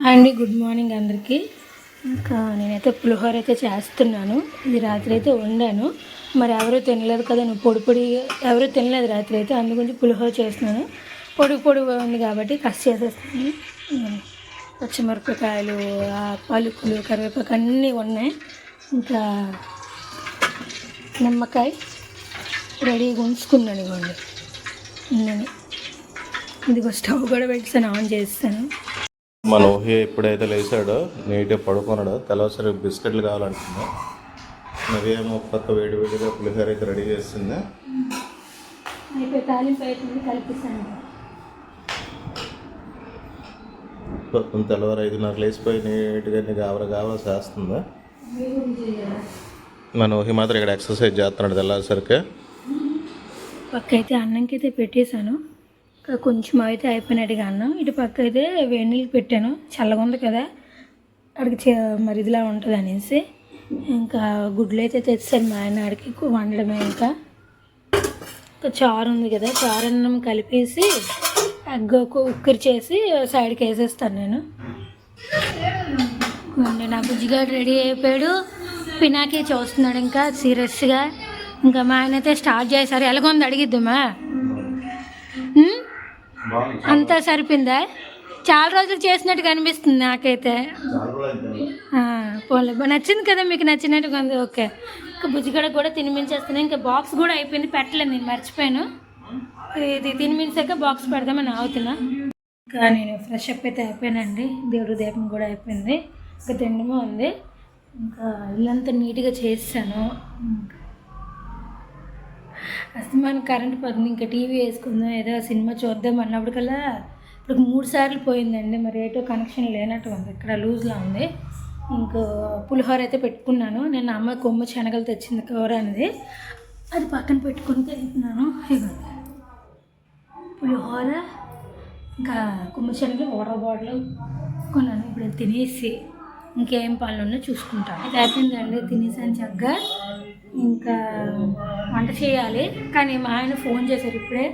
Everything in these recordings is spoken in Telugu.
అండి గుడ్ మార్నింగ్ అందరికీ. ఇంకా నేనైతే పులిహోర అయితే చేస్తున్నాను. ఇది రాత్రి అయితే వండాను. మరి ఎవరూ తినలేదు కదా నువ్వు పొడి పొడి ఎవరూ తినలేదు రాత్రి అయితే అందుగురించి పులిహోర చేస్తున్నాను. పొడి పొడి ఉంది కాబట్టి కష్ట చేసేస్తాను. పచ్చిమిరపకాయలు ఆ పలుకులు కరివేపాకు అన్నీ ఉన్నాయి. ఇంకా నిమ్మకాయ రెడీగా ఉంచుకున్నాను ఇవ్వండి. ఇదిగో స్టవ్ కూడా పెట్టాను ఆన్ చేస్తాను మన ఊహి ఎప్పుడైతే లేచాడో నీట్గా పడుకున్నాడో తెల్లసరి బిస్కెట్లు కావాలంటున్నా మరి ఏమో పక్క వేడి వేడిగా పులిహోర అయితే రెడీ చేస్తుంది. పొద్దున్న తెల్లవారు ఐదున్నర లేచిపోయి నీట్గా నీకు ఆవర కావర చేస్తుంది? మన ఊహి మాత్రం ఇక్కడ ఎక్సర్సైజ్ చేస్తున్నాడు తెల్లసరికి పక్క అయితే అన్నంకి అయితే పెట్టేశాను. కొంచెం అయితే అయిపోయినట్టుగా అన్నం. ఇటు పక్క అయితే వేడి నీళ్ళు పెట్టాను. చల్లగా ఉంది కదా అక్కడికి చే- మరి ఇదిలా ఉంటుంది అనేసి. ఇంకా గుడ్లు అయితే తెచ్చాను మా ఆయన ఆడికి వండడమే ఇంకా. ఇంకా చారు ఉంది కదా చారు అన్నం కలిపేసి ఎగ్ కుక్కర్ చేసి సైడ్కి వేసేస్తాను నేను. నా బుజ్జిగాడు రెడీ అయిపోయాడు. పినాకి చూస్తున్నాడు ఇంకా సీరియస్గా. ఇంకా మా ఆయన అయితే స్టార్ట్ చేశారు. ఎలాగొంది అడిగిద్దామా? అంతా సరిపోయిందా? చాలా రోజులు చేసినట్టు కనిపిస్తుంది నాకైతే. బా- నచ్చింది కదా మీకు నచ్చినట్టుగా ఉంది ఓకే. ఇంకా బుజ్జిగడ కూడా తినిపించేస్తున్నాను ఇంకా బాక్స్ కూడా అయిపోయింది. పెట్టలేదు నేను మర్చిపోయాను. ఇది తినిపించాక బాక్స్ పెడదామని ఆగుతున్నా. ఇంకా నేను ఫ్రెష్ అప్ అయితే అయిపోయానండి. దేవుడు దీపం కూడా అయిపోయింది. ఇంకా తిండమే ఉంది. ఇంకా ఇల్లంతా నీట్గా చేసాను అస్తమానం కరెంట్ పోతుంది ఇంకా టీవీ వేసుకుందాం ఏదో సినిమా చూద్దాం అన్నప్పటికల్లా ఇప్పుడు మూడు సార్లు పోయిందండి. మరి ఏటో కనెక్షన్ లేనట్టు ఉంది. ఇక్కడ లూజ్లా ఉంది. ఇంకో పులిహోర అయితే పెట్టుకున్నాను. నేను అమ్మ కొమ్మ శనగలు తెచ్చింది కూర అనేది. అది పక్కన పెట్టుకుని తింటున్నాను. ఇవ్వండి పులిహోర ఇంకా కొమ్మ శనగలు వాటర్ బాటిల్ కొన్నాను. ఇప్పుడు తినేసి ఇంకేం పనులు ఉన్నాయో చూసుకుంటాను. ఇది అయిపోయిందండి. తినేసాను చక్కగా. ఇంకా వంట చేయాలి. కానీ మా ఆయన ఫోన్ చేశారు ఇప్పుడే.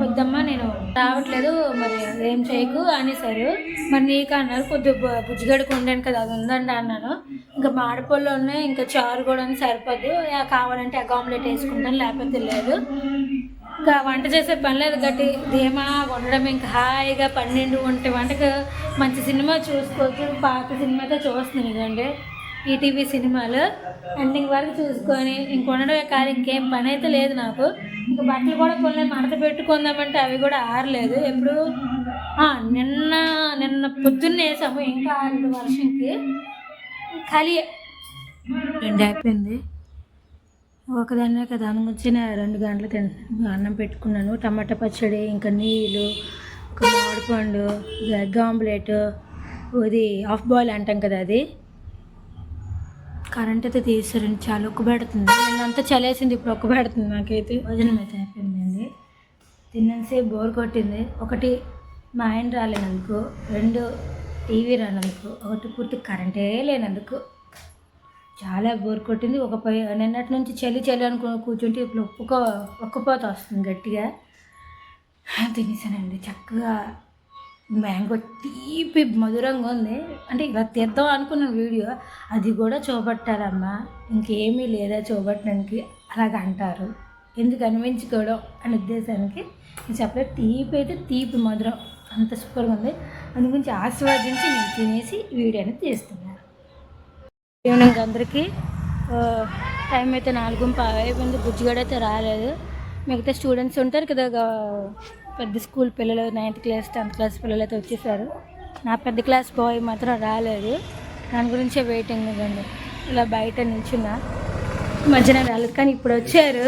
వద్దమ్మా నేను రావట్లేదు. మరి ఏం చేయకు అనేసారు మరి నీకు అన్నారు కొద్ది బుజ్జిగడికి ఉండాను కదా అది ఉందండి అన్నాను. ఇంకా మాడిపళ్ళు ఉన్నాయి ఇంకా చారు కూడా ఉంది సరిపోద్దు. కావాలంటే అకామిడేట్ వేసుకుంటాను లేకపోతే లేదు. ఇంకా వంట చేసే పని లేదు గట్టి. ధీమా వండడం ఇంకా హాయిగా పన్నెండు ఉంటే వంటకు మంచి సినిమా చూసుకోవచ్చు పాత సినిమాతో చూస్తుంది చూస్తున్నాను ఇదండి. ఈటీవీ సినిమాలు. ఎండింగ్ వరకు చూసుకొని ఇంకొనడమే కాదు ఇంకేం పని అయితే లేదు నాకు. ఇంకా బట్టలు కూడా కొన్ని మడత పెట్టుకుందామంటే అవి కూడా ఆరలేదు. ఎప్పుడు నిన్న నిన్న పొద్దున్నే వేసాము ఇంకా ఆరలేదు వర్షంకి. ఖాళీ రెండు అయిపోయింది. ఒకదాన్నే కదా అనుకొచ్చిన రెండు గంటలు అన్నం పెట్టుకున్నాను. టమాటా పచ్చడి ఇంకా నీళ్ళు ఒక మామిడి పండు ఎగ్ ఆమ్లెట్ ఇది హాఫ్ బాయిల్ అంటాం కదా అది. కరెంట్ అయితే తీసారండి చాలా ఒక్క పెడుతుంది అంతా చలేసింది ఇప్పుడు ఒక్క పెడుతుంది నాకైతే. భోజనం అయితే అయిపోయిందండి. తిన్నంతసేపు బోర్ కొట్టింది. ఒకటి మా ఆయన రాలేనందుకు రెండు టీవీ రానందుకు ఒకటి పూర్తి కరెంటే లేనందుకు చాలా బోర్ కొట్టింది. ఒక పై నిన్నటి నుంచి చలి చలి అనుకో కూర్చుంటే ఇప్పుడు ఒప్పుకో ఒక్కపోత వస్తుంది గట్టిగా. తినేసానండి చక్కగా మ్యాంగో తీపి మధురంగా ఉంది. అంటే ఇలా తీద్దాం అనుకున్న వీడియో అది కూడా చూపట్టారమ్మా. ఇంకేమీ లేదా చూపట్టడానికి అలాగ అంటారు. ఎందుకు అనిపించుకోవడం అనే ఉద్దేశానికి నేను చెప్పలేదు తీపి అయితే తీపి మధురం. అంత సూపర్గా ఉంది. అందు గురించి ఆస్వాదించి నేను తినేసి వీడియో అనేది తీస్తున్నాను ఈవినింగ్ అందరికీ. టైం అయితే నాలుగు పావు అయిపోయింది బుజ్జిగాడైతే అయితే రాలేదు. మిగతా స్టూడెంట్స్ ఉంటారు కదా పెద్ద స్కూల్ పిల్లలు నైన్త్ క్లాస్ టెన్త్ క్లాస్ పిల్లలు అయితే వచ్చేసారు. నా పెద్ద క్లాస్ బాయ్ మాత్రం రాలేదు. దాని గురించే వెయిటింగ్ ఇవ్వండి ఇలా బయట నిల్చున్నా మధ్యన రాలేదు. కానీ ఇప్పుడు వచ్చారు.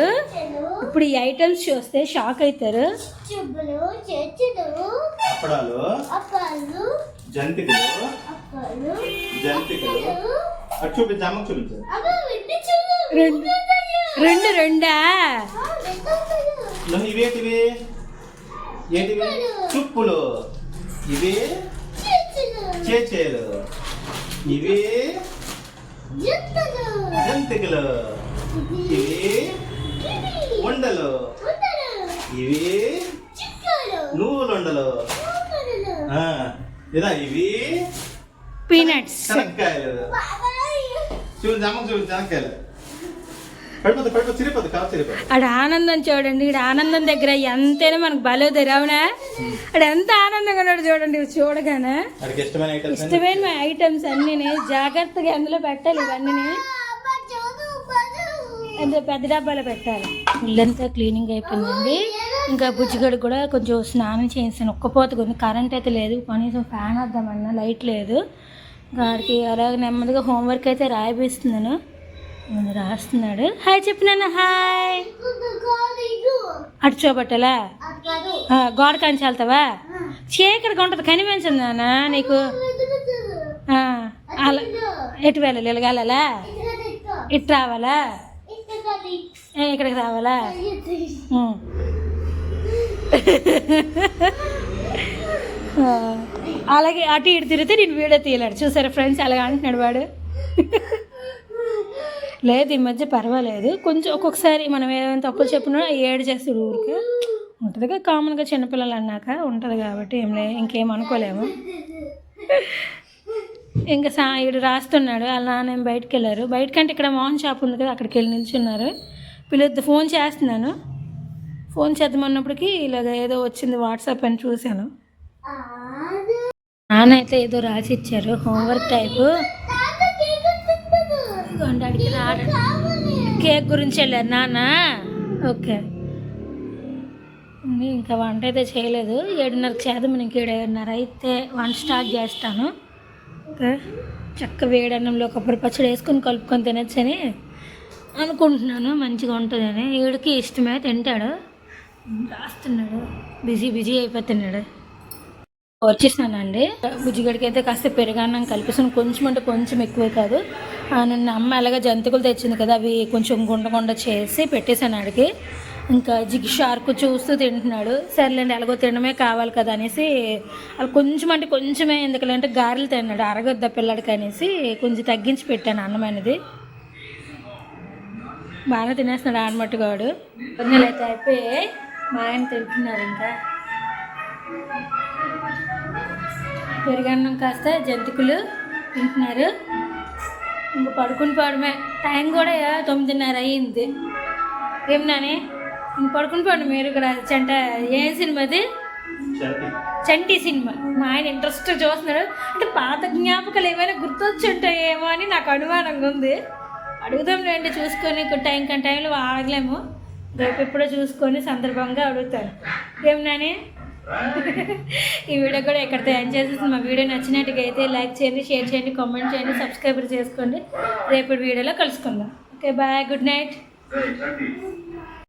ఇప్పుడు ఈ ఐటమ్స్ చూస్తే షాక్ అవుతారు రెండు రెండు ఏంటివి? చుప్పులు. ఇవి చేచేలు. ఇవి జంతికలు. ఇవి ఉండలు. ఇవి చిక్కలు. నువ్వులు ఉండలు ఉండలు ఆ, ఇదా ఇవి పీనట్స్ శనక్కాయలు అమ్మకు చూపించి శనక్కాయలు ఆడ ఆనందం చూడండి ఇక్కడ ఆనందం దగ్గర ఎంతైనా మనకు బలేదు రావునా ఆడ ఎంత ఆనందంగా ఉన్నాడు చూడండి ఇవి చూడగానే. వాడికి ఇష్టమైన ఐటమ్స్ అన్నీ జాగ్రత్తగా అందులో పెట్టాలి ఇవన్నీ అందులో పెద్ద డబ్బాలో పెట్టాలి. ఇల్లంతా క్లీనింగ్ అయిపోయిందండి. ఇంకా బుజ్జిగడు కూడా కొంచెం స్నానం చేసాను ఒక్కపోత కొంచెం కరెంట్ అయితే లేదు. కనీసం ఫ్యాన్ వద్దామన్నా లైట్ లేదు. గాడికి అలాగ నెమ్మదిగా హోంవర్క్ అయితే రాయిపిస్తున్నాను. రాస్తున్నాడు. హాయ్ చెప్పినాను హాయ్. అటు చూపట్టలా? గోడ కంచి వెళ్తావా? చీకటిగా ఉంటుంది కనిపించదు నాన్న నీకు. అలా ఎటు వెళ్ళాలి? ఇలాగ ఇటు రావాలా? ఇక్కడికి రావాలా? అలాగే అటు ఇటు తిరిగితే నేను వీడియో తీయలేడు. చూసారా ఫ్రెండ్స్ అలాగే అంటున్నాడు వాడు. లేదు ఈ మధ్య పర్వాలేదు. కొంచెం ఒక్కొక్కసారి మనం ఏమైనా తప్పులు చెప్పినా ఏడు చేస్తాడు ఊరికి. ఉంటుందిగా కామన్గా చిన్నపిల్లలు అన్నాక ఉంటుంది కాబట్టి ఏం లే ఇంకేం అనుకోలేము. ఇంకా సా ఈడు రాస్తున్నాడు నాన్న ఏం బయటకు వెళ్ళారు. బయటకంటే ఇక్కడ మోహన్ షాప్ ఉంది కదా అక్కడికి వెళ్ళి నిల్చున్నారు. పిల్లలు ఫోన్ చేస్తున్నాను. ఫోన్ చేద్దామన్నప్పటికీ ఇలాగ ఏదో వచ్చింది వాట్సాప్ అని చూశాను. నాన్న అయితే ఏదో రాసి ఇచ్చారు హోంవర్క్ టైపు. ఇదిగోండి అడిగిన కేక్ గురించి వెళ్ళారు నాన్న? ఓకే. ఇంకా వంట అయితే చేయలేదు. ఏడున్నరకు చేద్దాం ఇంక ఏడున్నర అయితే వంట స్టార్ట్ చేస్తాను. ఓకే. చక్క వేడన్నంలో కొబ్బరి పచ్చడి వేసుకొని కలుపుకొని తినొచ్చని అనుకుంటున్నాను. మంచిగా ఉంటుందని. వీడికి ఇష్టమే తింటాడు. రాస్తున్నాడు. బిజీ బిజీ అయిపోతున్నాడు. వచ్చేసానండి బుజ్జిగడికి అయితే కాస్త పెరుగన్నం కలిపేసాను కొంచెం అంటే కొంచెం ఎక్కువే కాదు. నిన్న అమ్మ అలాగా జంతికలు తెచ్చింది కదా అవి కొంచెం గుండ గుండ చేసి పెట్టేశాను ఆడికి. ఇంకా జిగ్ షార్క్ చూస్తూ తింటున్నాడు. సర్లేండి ఎలాగో తినడమే కావాలి కదా అనేసి అలా కొంచెం అంటే కొంచెమే ఎందుకంటే గారెలు తిన్నాడు అరగొద్ద పిల్లడికి అనేసి కొంచెం తగ్గించి పెట్టాను అన్నం అనేది. బాగా తినేస్తున్నాడు ఆనమట్టుగాడు కొన్ని అయితే అయిపోయి మా ఆయన తింటున్నారు ఇంకా. పెరుగన్నం కాస్త జంతికలు తింటున్నారు. ఇంక పడుకుని పోవడమే టైం కూడా తొమ్మిదిన్నర అయ్యింది. ఏం నాని? ఇంక పడుకుని పోండి మీరు కూడా చెంట ఏ సినిమాది చంటి. సినిమా. మా ఆయన ఇంట్రెస్ట్ చూస్తున్నాడు. అంటే పాత జ్ఞాపకాలు ఏమైనా గుర్తొచ్చి ఉంటాయేమో అని నాకు అనుమానంగా ఉంది. అడుగుదాం రండి చూసుకొని ఇంకో టైం కానీ టైంలో ఆగలేము. రేపు ఎప్పుడో చూసుకొని సందర్భంగా అడుగుతాను. ఏం నాని? ఈ వీడియో కూడా ఎక్కడితో ఎండ్ చేసేసి మా వీడియో నచ్చినట్టుగా అయితే లైక్ చేయండి షేర్ చేయండి కామెంట్ చేయండి సబ్స్క్రైబర్ చేసుకోండి. రేపటి వీడియోలో కలుసుకుందాం. Okay bye good night.